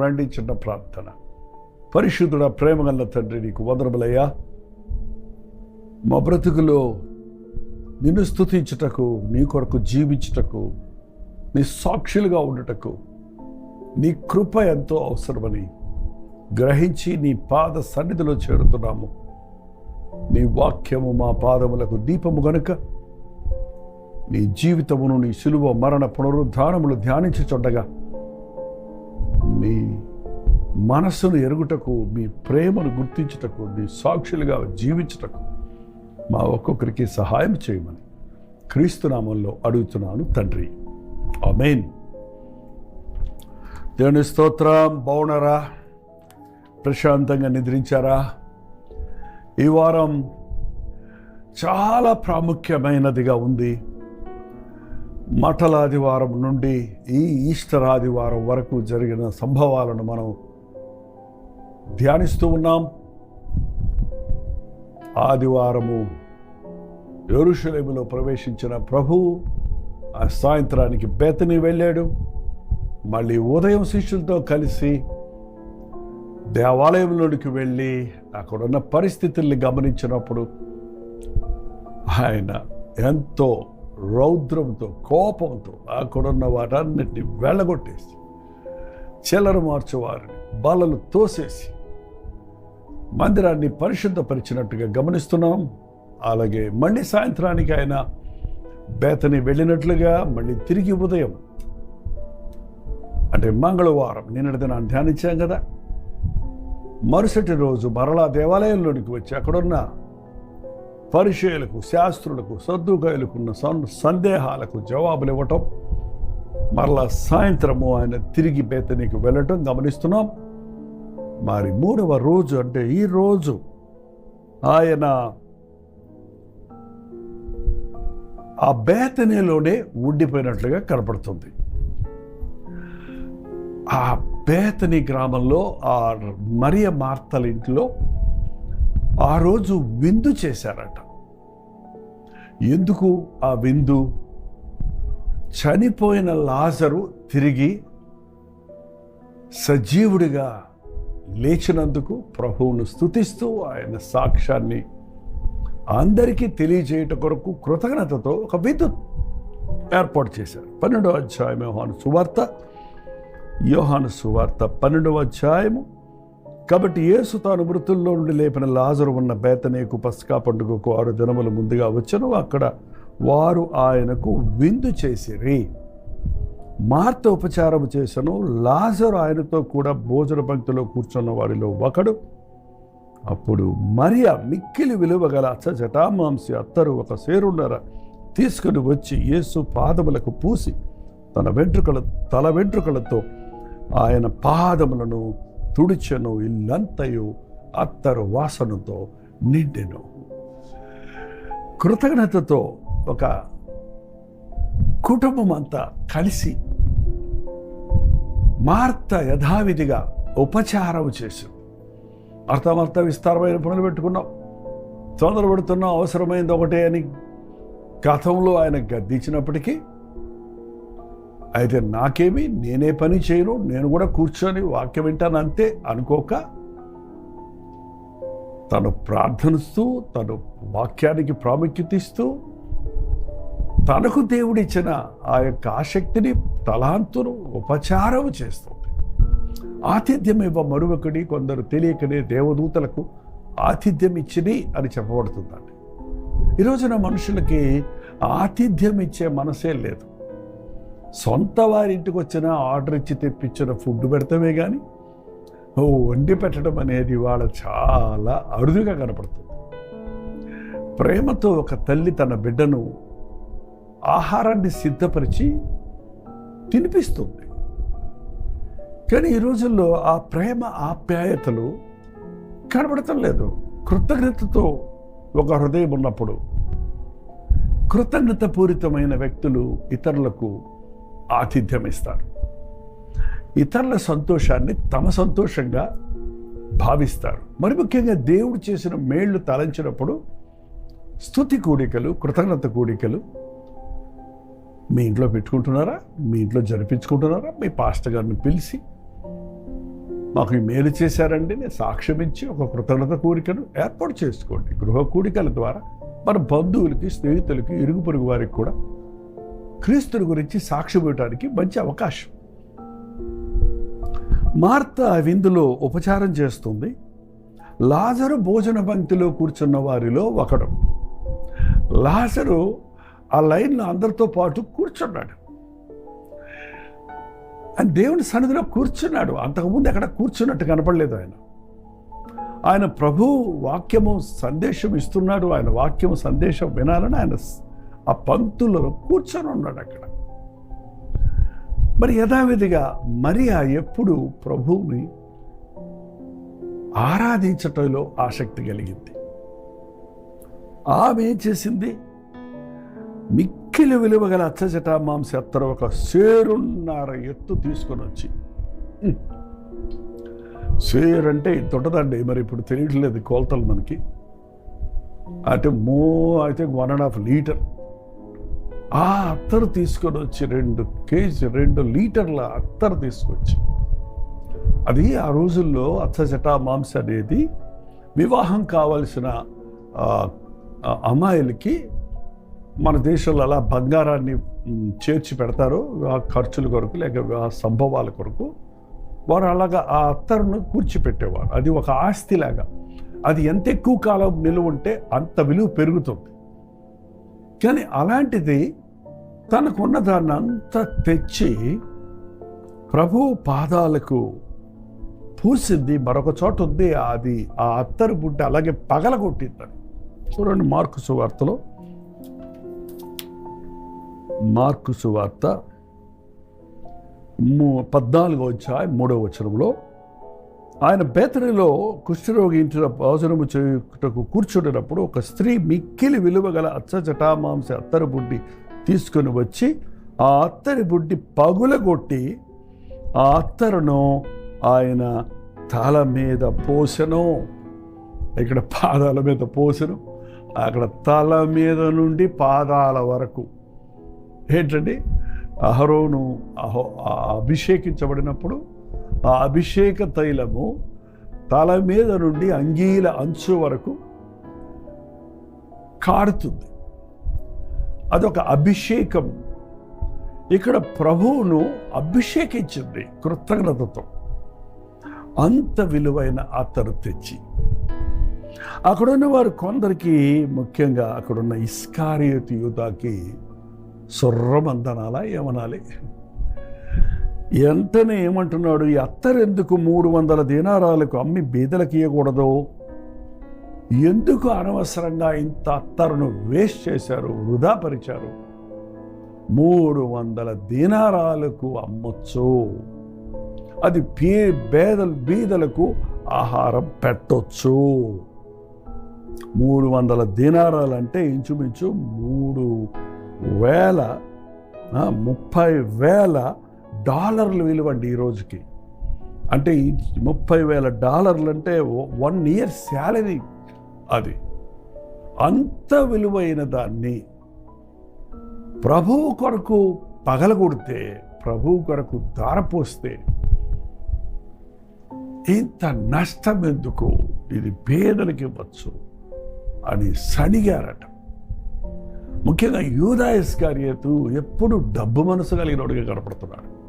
రండి చిన్న ప్రార్థన. పరిశుద్ధుడ ప్రేమగల్ల తండ్రి నీకు వందరములయ్యా మా బ్రతుకులో నిన్ను స్తుతించుటకు నీ కొరకు జీవించుటకు నీ సాక్షులుగా ఉండుటకు నీ కృప ఎంతో అవసరమని గ్రహించి నీ పాద సన్నిధిలో చేరుతున్నాము. నీ వాక్యము మా పాదములకు దీపము గనుక నీ జీవితమును నీ సులువ మరణ పునరుద్ధానములు ధ్యానించుచుండగా మీ మనస్సును ఎరుగుటకు మీ ప్రేమను గుర్తించుటకు మీ సాక్షులుగా జీవించుటకు మా ఒక్కొక్కరికి సహాయం చేయమని క్రీస్తునామంలో అడుగుతున్నాను తండ్రి. ఆమెన్. దేవుని స్తోత్రం బాగున్నారా? ప్రశాంతంగా నిద్రించారా? ఈ వారం చాలా ప్రాముఖ్యమైనదిగా ఉంది. మఠల ఆదివారం నుండి ఈ ఈస్టర్ ఆదివారం వరకు జరిగిన సంభవాలను మనం ధ్యానిస్తూ ఉన్నాం. ఆదివారము ఎరుషలేములో ప్రవేశించిన ప్రభువు ఆ సాయంత్రానికి బేతని వెళ్ళాడు. మళ్ళీ ఉదయం శిష్యులతో కలిసి దేవాలయంలోనికి వెళ్ళి అక్కడున్న పరిస్థితుల్ని గమనించినప్పుడు ఆయన ఎంతో రౌద్రంతో కోపంతో అక్కడున్న వాటన్నిటిని వెళ్ళగొట్టేసి చిల్లర మార్చేవారిని బలలు తోసేసి మందిరాన్ని పరిశుద్ధపరిచినట్టుగా గమనిస్తున్నాం. అలాగే మళ్ళీ సాయంత్రానికి ఆయన బేతని వెళ్ళినట్లుగా మళ్ళీ తిరిగి ఉదయం అంటే మంగళవారం నిన్నటి దినాన్ని ధ్యానించాం కదా. మరుసటి రోజు మరలా దేవాలయంలోనికి వచ్చి అక్కడున్న పరిచయులకు శాస్త్రులకు సర్దుకాయలకున్న సన్ సందేహాలకు జవాబులు ఇవ్వటం మరలా సాయంత్రము ఆయన తిరిగి బేతనీకి వెళ్ళటం గమనిస్తున్నాం. మరి మూడవ రోజు అంటే ఈ రోజు ఆయన ఆ బేతనీలోనే ఉండిపోయినట్లుగా కనపడుతుంది. ఆ బేతని గ్రామంలో ఆ మరియ మార్తల ఇంట్లో ఆ రోజు విందు చేశారట. ఎందుకు ఆ విందు? చనిపోయిన లాజరు తిరిగి సజీవుడిగా లేచినందుకు ప్రభువును స్తుతిస్తూ ఆయన సాక్ష్యాన్ని అందరికీ తెలియజేయట కొరకు కృతజ్ఞతతో ఒక విందు ఏర్పాటు చేశారు. పన్నెండవ అధ్యాయం యోహాను సువార్త. యోహాను సువార్త పన్నెండవ అధ్యాయము కాబట్టి యేసు తాను మృతుల్లో నుండి లేపిన లాజరు ఉన్న బేతనేకు పస్కా పండుగకు ఆరు దినముల ముందుగా వచ్చను. అక్కడ వారు ఆయనకు విందు చేసిరి. మార్త ఉపచారం చేసను. లాజరు ఆయనతో కూడా భోజన పంక్తిలో కూర్చున్న వారిలో ఒకడు. అప్పుడు మరియా మిక్కిలి విలువ గల అచ్చ జటామాంసి అత్తరు ఒక సేరున్నర తీసుకుని వచ్చి యేసు పాదములకు పూసి తన వెంట్రుకల తల వెంట్రుకలతో ఆయన పాదములను తుడిచెను ఇల్లంతయు అత్తరు వాసనతో నిండెను. కృతజ్ఞతతో ఒక కుటుంబం అంతా కలిసి మార్త యథావిధిగా ఉపచారం చేశాం. అర్థమర్థ విస్తారమైన పనులు పెట్టుకున్నాం. తొందరపడుతున్నాం అవసరమైంది ఒకటే అని గతంలో ఆయన గద్దించినప్పటికీ అయితే నాకేమి నేనే పని చేయను నేను కూడా కూర్చొని వాక్యం వింటాను అంతే అనుకోక తను ప్రార్థనిస్తూ తను వాక్యానికి ప్రాముఖ్యత ఇస్తూ తనకు దేవుడిచ్చిన ఆ యొక్క ఆసక్తిని తలాంతును ఉపచారం చేస్తుంది ఆతిథ్యం ఇవ్వ మరొకటి కొందరు తెలియకనే దేవదూతలకు ఆతిథ్యం ఇచ్చిది అని చెప్పబడుతుందండి. ఈ రోజున మనుషులకి ఆతిథ్యం ఇచ్చే మనసే లేదు. సొంత వారింటికి వచ్చిన ఆర్డర్ ఇచ్చి తెప్పించిన ఫుడ్ పెడతామే కానీ ఓ వండి పెట్టడం అనేది వాళ్ళ చాలా అరుదుగా కనపడుతుంది. ప్రేమతో ఒక తల్లి తన బిడ్డను ఆహారాన్ని సిద్ధపరిచి తినిపిస్తుంది. కానీ ఈ రోజుల్లో ఆ ప్రేమ ఆప్యాయతలు కనబడటం లేదు. కృతజ్ఞతతో ఒక హృదయం ఉన్నప్పుడు కృతజ్ఞతపూరితమైన వ్యక్తులు ఇతరులకు ఆతిథ్యం ఇస్తారు. ఇతరుల సంతోషాన్ని తమ సంతోషంగా భావిస్తారు. మరి ముఖ్యంగా దేవుడు చేసిన మేళ్ళు తలంచినప్పుడు స్తుతి కూడికలు కృతజ్ఞత కూడికలు మీ ఇంట్లో పెట్టుకుంటున్నారా? మీ ఇంట్లో జరిపించుకుంటున్నారా? మీ పాస్టర్ గారిని పిలిచి మాకు ఈ మేలు చేశారండి. నేను సాక్ష్యం ఇచ్చి ఒక కృతజ్ఞత కోరికను ఏర్పాటు చేసుకోండి. గృహ కూడికల ద్వారా మన బంధువులకి స్నేహితులకి ఇరుగు పొరుగు వారికి కూడా క్రీస్తుని గురించి సాక్షిపోయటానికి ఇవ్వడానికి మంచి అవకాశం. మార్త విందులో ఉపచారం చేస్తుంది. లాజరు భోజన పంక్తిలో కూర్చున్న వారిలో ఒకడు. లాజరు ఆ లైన్లో అందరితో పాటు కూర్చున్నాడు. ఆయన దేవుని సన్నిధిలో కూర్చున్నాడు. అంతకుముందు ఎక్కడ కూర్చున్నట్టు కనపడలేదు ఆయన. ఆయన ప్రభు వాక్యము సందేశం ఇస్తున్నాడు. ఆయన వాక్యము సందేశం వినాలని ఆయన ఆ పంక్తులలో కూర్చొని ఉన్నాడు అక్కడ. మరి యథావిధిగా మరియా ఎప్పుడు ప్రభువుని ఆరాధించటంలో ఆసక్తి కలిగింది. ఆమె ఏం చేసింది? మిక్కిలి విలువ గల అచ్చజటామాంస ఎత్తర ఒక సేరున్నర ఎత్తు తీసుకొని వచ్చి ఉమ్. అంటే ఇంత మరి ఇప్పుడు తెలియట్లేదు కొలతలు మనకి. అంటే మో అయితే వన్ అండ్ హాఫ్ లీటర్ ఆ అత్తరు తీసుకొని వచ్చి రెండు కేజీ రెండు లీటర్ల అత్తరు తీసుకొచ్చి. అది ఆ రోజుల్లో అచ్చజట మాంస అనేది వివాహం కావలసిన అమ్మాయిలకి మన దేశంలో అలా బంగారాన్ని చేర్చి పెడతారు ఆ ఖర్చుల కొరకు లేక ఆ సంభవాల కొరకు వారు అలాగా ఆ అత్తరును కూర్చిపెట్టేవారు. అది ఒక ఆస్తిలాగా. అది ఎంత ఎక్కువ కాలం నిలువ ఉంటే అంత విలువ పెరుగుతుంది. కానీ అలాంటిది తనకున్న దాన్ని అంతా తెచ్చి ప్రభు పాదాలకు పూసింది. మరొక చోట ఉంది. అది ఆ అత్తరు బుడ్డ అలాగే పగలగొట్టిందని. చూడండి మార్కు సువార్తలో. మార్కు సువార్త మూ- పద్నాలుగో అధ్యాయ మూడవ వచనంలో. ఆయన బేతరిలో కుష్ఠరోగి ఇంటిన భోజనము చేయుటకు కూర్చుండినప్పుడు ఒక స్త్రీ మిక్కిలి విలువ గల అచ్చ జటామాంస అత్తరు బుడ్డి తీసుకొని వచ్చి ఆ అత్తరి బుడ్డి పగులగొట్టి ఆ అత్తరును ఆయన తల మీద పోసెను. ఇక్కడ పాదాల మీద పోసెను. అక్కడ తల మీద నుండి పాదాల వరకు. ఏంటండి? అహరోను అహో అభిషేకించబడినప్పుడు ఆ అభిషేక తైలము తల మీద నుండి అంగీల అంచు వరకు కాడుతుంది అదొక అభిషేకం. ఇక్కడ ప్రభువును అభిషేకించింది కృతజ్ఞతతో. అంత విలువైన అతను తెచ్చి. అక్కడున్న వారు కొందరికి ముఖ్యంగా అక్కడున్న ఇస్కారియత్ యూదాకి సుర్రమందనాలా ఏమనాలి? ఎంతనే ఏమంటున్నాడు ఈ అత్తరు ఎందుకు మూడు వందల దీనారాలకు అమ్మి బీదలకు ఇవ్వకూడదు ఎందుకు అనవసరంగా ఇంత అత్తరును వేస్ట్ చేశారు వృధా పరిచారు? మూడు వందల దీనారాలకు అమ్మొచ్చు. అది పే బేదలు బీదలకు ఆహారం పెట్టొచ్చు. మూడు వందల దీనారాలు అంటే ఇంచుమించు మూడు వేల ముప్పై వేల డాలర్లు విలువండి ఈ రోజుకి. అంటే ముప్పై వేల డాలర్లు అంటే వన్ ఇయర్ శాలరీ అది. అంత విలువైన దాన్ని ప్రభువు కొరకు పగలగొడితే ప్రభువు కొరకు దారపోస్తే ఇంత నష్టం ఎందుకు ఇది పేదలకి ఇవ్వచ్చు అని సణిగారట. ముఖ్యంగా యూదాయస్ కార్యతు ఎప్పుడు డబ్బు మనసు కలిగినోడిగా కనపడుతున్నాడు.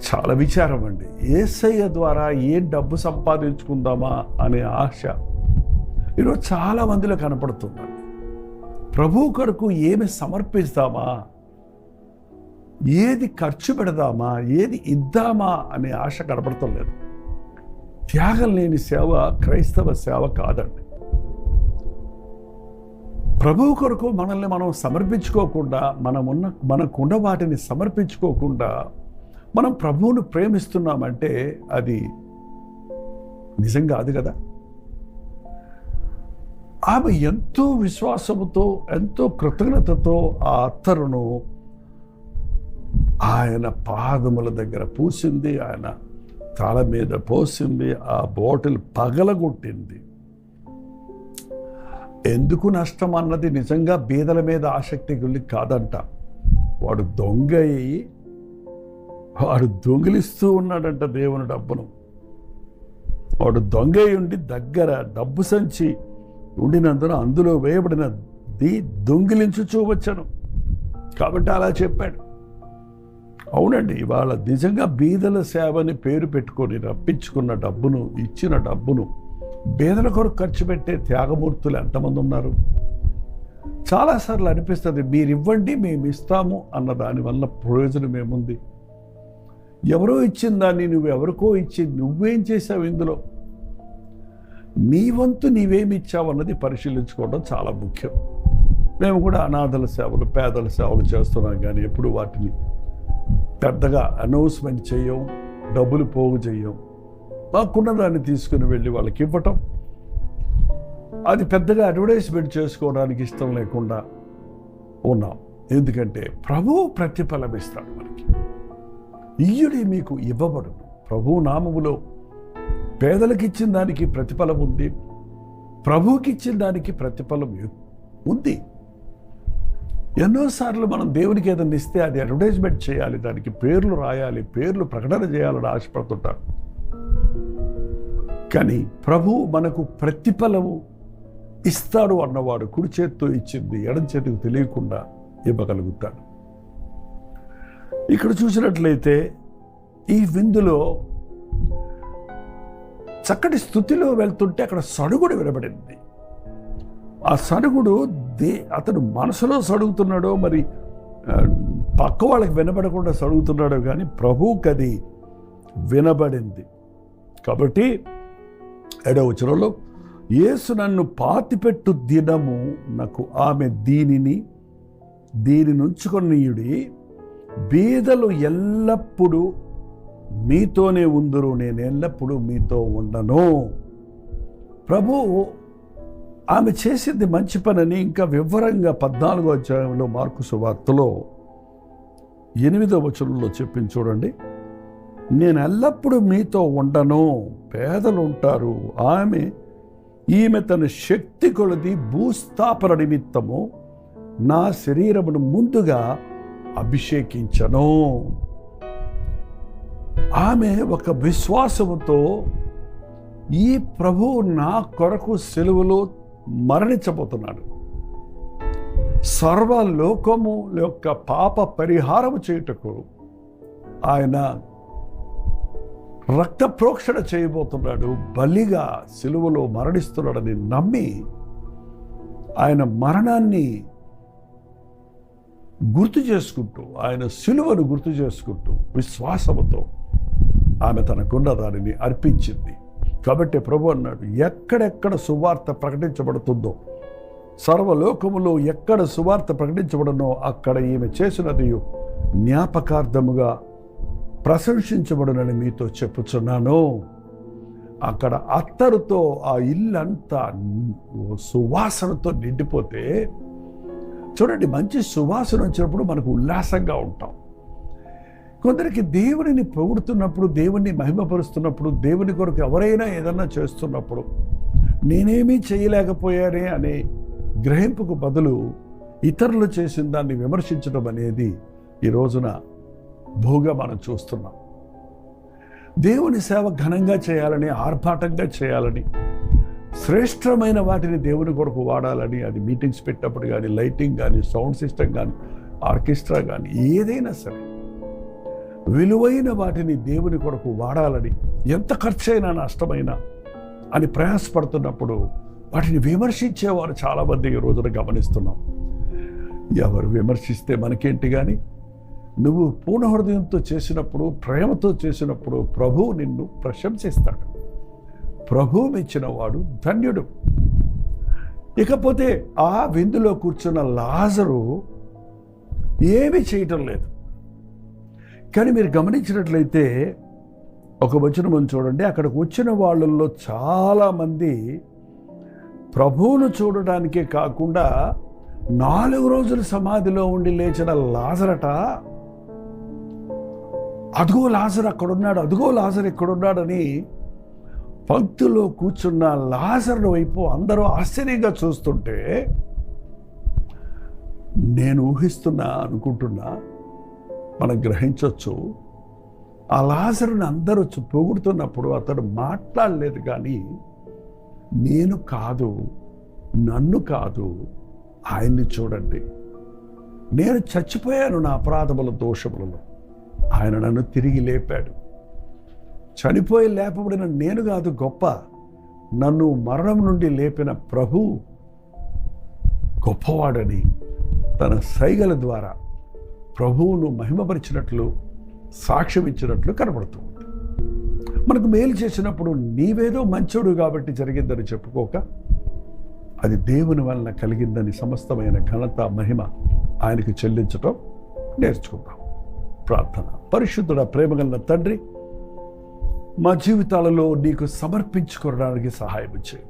చాలా విచారం అండి. ఏసయ్య ద్వారా ఏ డబ్బు సంపాదించుకుందామా అనే ఆశ ఈరోజు చాలా మందిలో కనపడుతుందండి. ప్రభు కొరకు ఏమి సమర్పిస్తామా? ఏది ఖర్చు పెడదామా? ఏది ఇద్దామా అనే ఆశ కనపడటం లేదు. త్యాగం లేని సేవ క్రైస్తవ సేవ కాదండి. ప్రభువు కొరకు మనల్ని మనం సమర్పించుకోకుండా మనమున్న మనకున్న వాటిని సమర్పించుకోకుండా మనం ప్రభువును ప్రేమిస్తున్నామంటే అది నిజం కాదు కదా? ఆమె ఎంతో విశ్వాసముతో ఎంతో కృతజ్ఞతతో ఆ అత్తరును ఆయన పాదముల దగ్గర పూసింది ఆయన తల మీద పోసింది ఆ బాటిల్ పగలగొట్టింది. ఎందుకు నష్టం అన్నది నిజంగా బీదల మీద ఆసక్తి గురి కాదంట. వాడు దొంగ అయ్యి వాడు దొంగిలిస్తూ ఉన్నాడంట దేవుని డబ్బును. వాడు దొంగ ఉండి దగ్గర డబ్బు సంచి ఉండినందున అందులో వేయబడినది దొంగిలించుచూ వచ్చాను. కాబట్టి అలా చెప్పాడు. అవునండి ఇవాళ నిజంగా బీదల సేవని పేరు పెట్టుకొని రప్పించుకున్న డబ్బును ఇచ్చిన డబ్బును బీదల కొరకు ఖర్చు పెట్టే త్యాగమూర్తులు ఎంతమంది ఉన్నారు? చాలాసార్లు అనిపిస్తుంది మీరు ఇవ్వండి మేము ఇస్తాము అన్న దానివల్ల ప్రయోజనం ఏముంది ఎవరో ఇచ్చిన దాన్ని నువ్వు ఎవరికో ఇచ్చి నువ్వేం చేసావు ఇందులో? నీ వంతు నీవేమి ఇచ్చావు అన్నది పరిశీలించుకోవడం చాలా ముఖ్యం. మేము కూడా అనాథల సేవలు పేదల సేవలు చేస్తున్నాం కానీ ఎప్పుడు వాటిని పెద్దగా అనౌన్స్మెంట్ చేయం డబ్బులు పోగు చేయం మాకున్న దాన్ని తీసుకుని వెళ్ళి వాళ్ళకి ఇవ్వటం. అది పెద్దగా అడ్వర్టైజ్మెంట్ చేసుకోవడానికి ఇష్టం లేకుండా ఉన్నాం. ఎందుకంటే ప్రభువు ప్రతిఫలం ఇస్తాడు మనకి. ఇయ్యుడి మీకు ఇవ్వబడు ప్రభు నామములో పేదలకు ఇచ్చిన దానికి ప్రతిఫలం ఉంది. ప్రభువుకి ఇచ్చిన దానికి ప్రతిఫలం ఉంది. ఎన్నోసార్లు మనం దేవునికి ఏదైనా ఇస్తే అది అడ్వర్టైజ్మెంట్ చేయాలి దానికి పేర్లు రాయాలి పేర్లు ప్రకటన చేయాలని ఆశపడుతుంటారు. కానీ ప్రభు మనకు ప్రతిఫలము ఇస్తాడు అన్నవాడు కుడి చేత్తో ఇచ్చింది ఎడం చేతికి తెలియకుండా ఇవ్వగలుగుతాడు. ఇక్కడ చూసినట్లయితే ఈ విందులో చక్కటి స్థుతిలో వెళ్తుంటే అక్కడ సడుగుడు వినబడింది. ఆ సడుగుడు దే అతను మనసులో సడుగుతున్నాడో మరి పక్క వాళ్ళకి వినబడకుండా సడుగుతున్నాడో కానీ ప్రభువుకి అది వినబడింది. కాబట్టి ఏడవ వచనంలో యేసు నన్ను పాతిపెట్టు దినము నాకు ఆమె దీనిని దీని నుంచుకొనియుడి బీదలు ఎల్లప్పుడూ మీతోనే ఉందరు నేను ఎల్లప్పుడూ మీతో ఉండను. ప్రభు ఆమె చేసింది మంచి పనని ఇంకా వివరంగా పద్నాలుగో అధ్యాయంలో మార్కు సువార్తలో ఎనిమిదో వచనంలో చెప్పింది చూడండి. నేను ఎల్లప్పుడూ మీతో ఉండను పేదలు ఉంటారు. ఆమె ఈమె తన శక్తి కొలది భూస్థాపన నిమిత్తము నా శరీరమును ముందుగా అభిషేకించను. ఆమె ఒక విశ్వాసముతో ఈ ప్రభువు నా కొరకు సెలవులో మరణించబోతున్నాడు. సర్వలోకము యొక్క పాప పరిహారము చేయుటకు ఆయన రక్త ప్రోక్షణ చేయబోతున్నాడు. బలిగా సిలువలో మరణిస్తున్నాడని నమ్మి ఆయన మరణాన్ని గుర్తు చేసుకుంటూ ఆయన సిలువను గుర్తు చేసుకుంటూ విశ్వాసముతో ఆమె తనకున్న దానిని అర్పించింది. కాబట్టి ప్రభు అన్నాడు ఎక్కడెక్కడ సువార్త ప్రకటించబడుతుందో సర్వలోకములో ఎక్కడ సువార్త ప్రకటించబడనో అక్కడ ఈమె చేసినది జ్ఞాపకార్థముగా ప్రశంసించబడునని మీతో చెప్పుచున్నాను. అక్కడ అత్తరుతో ఆ ఇల్లంతా సువాసనతో నిండిపోతే చూడండి మంచి సువాసన వచ్చినప్పుడు మనకు ఉల్లాసంగా ఉంటాం. కొందరికి దేవుని పొగుడుతున్నప్పుడు దేవుణ్ణి మహిమపరుస్తున్నప్పుడు దేవుని కొరకు ఎవరైనా ఏదన్నా చేస్తున్నప్పుడు నేనేమీ చేయలేకపోయానే అనే గ్రహింపుకు బదులు ఇతరులు చేసిన దాన్ని విమర్శించడం అనేది ఈ రోజున భూగా మనం చూస్తున్నాం. దేవుని సేవ ఘనంగా చేయాలని ఆర్భాటంగా చేయాలని శ్రేష్టమైన వాటిని దేవుని కొరకు వాడాలని అది మీటింగ్స్ పెట్టినప్పుడు కానీ లైటింగ్ కానీ సౌండ్ సిస్టమ్ కానీ ఆర్కెస్ట్రా కానీ ఏదైనా సరే. విలువైన వాటిని దేవుని కొరకు వాడాలని ఎంత ఖర్చైనా నష్టమైనా అని ప్రయాసపడుతున్నప్పుడు వాటిని విమర్శించేవారు చాలామంది ఈ రోజున గమనిస్తున్నాం. ఎవరు విమర్శిస్తే మనకేంటి కానీ నువ్వు పూర్ణ హృదయంతో చేసినప్పుడు ప్రేమతో చేసినప్పుడు ప్రభువు నిన్ను ప్రశంసిస్తాడు. ప్రభువు మెచ్చిన వాడు ధన్యుడు. ఇకపోతే ఆ విందులో కూర్చున్న లాజరు ఏమీ చేయటం లేదు. కానీ మీరు గమనించినట్లయితే ఒక వచనం చూడండి అక్కడికి వచ్చిన వాళ్ళల్లో చాలామంది ప్రభువును చూడడానికే కాకుండా నాలుగు రోజులు సమాధిలో ఉండి లేచిన లాజరట అదుగో లాజర్ అక్కడున్నాడు అదిగో లాజర్ ఇక్కడున్నాడని పంక్తిలో కూర్చున్న లాజర్ను వైపు అందరూ ఆశ్చర్యంగా చూస్తుంటే నేను ఊహిస్తున్నా అనుకుంటున్నా మనం గ్రహించవచ్చు ఆ లాజరుని అందరూ పొగుడుతున్నప్పుడు అతడు మాట్లాడలేదు కానీ నేను కాదు నన్ను కాదు ఆయన్ని చూడండి. నేను చచ్చిపోయాను నా అపరాధముల దోషములలో. ఆయన నన్ను తిరిగి లేపాడు. చనిపోయి లేపబడిన నేను కాదు గొప్ప. నన్ను మరణం నుండి లేపిన ప్రభు గొప్పవాడని తన సైగల ద్వారా ప్రభువును మహిమపరిచినట్లు సాక్ష్యం ఇచ్చినట్లు కనబడుతుంది మనకు మేలు చేసినప్పుడు నీవేదో మంచోడు కాబట్టి జరిగిందని చెప్పుకోక అది దేవుని వలన కలిగిందని సమస్తమైన ఘనత మహిమ ఆయనకు చెల్లించటం నేర్చుకుందాం. ప్రార్థన. పరిశుద్ధుడ ప్రేమగల తండ్రి మా జీవితాలలో నీకు సమర్పించుకోవడానికి సహాయం చేయి.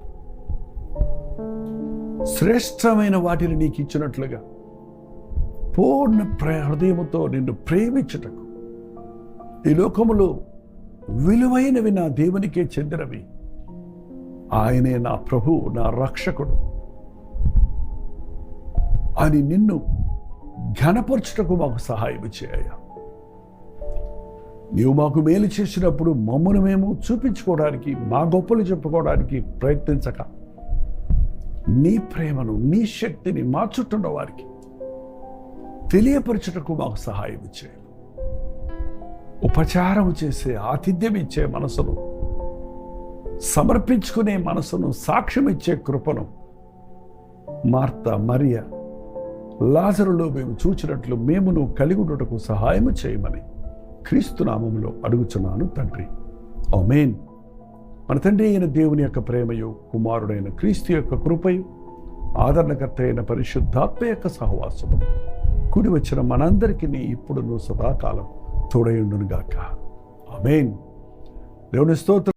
శ్రేష్టమైన వాటిని నీకు ఇచ్చినట్లుగా పూర్ణ హృదయంతో నిన్ను ప్రేమించుటకు. ఈ లోకములో విలువైనవి నా దేవునికే చెందినవి. ఆయనే నా ప్రభు నా రక్షకుడు. అని నిన్ను ఘనపరచుటకు మాకు సహాయం చేయ నీవు మాకు మేలు చేసినప్పుడు మమ్మను మేము చూపించుకోవడానికి మా గొప్పలు చెప్పుకోవడానికి ప్రయత్నించక. నీ ప్రేమను నీ శక్తిని మా చుట్టూన్న వారికి తెలియపరచుటకు మాకు సహాయం చేయ. ఉపచారం చేసే ఆతిథ్యం ఇచ్చే మనసును సమర్పించుకునే మనసును సాక్ష్యం ఇచ్చే కృపను మార్త మరియ లాజరులో మేము చూచినట్లు మేము నువ్వు కలిగి ఉండటకు సహాయం చేయమని క్రీస్తు నామములో అడుగుచున్నాను తండ్రి. ఆమేన్. మన తండ్రి అయిన దేవుని యొక్క ప్రేమయు కుమారుడైన క్రీస్తు యొక్క కృపయు ఆదరణకర్త అయిన పరిశుద్ధాత్మ యొక్క సహవాసము. కూడి వచ్చిన మనందరికీ ఇప్పుడు నువ్వు సదాకాలం తోడయుండునుగాక. ఆమెన్. దేవుని స్తోత్రం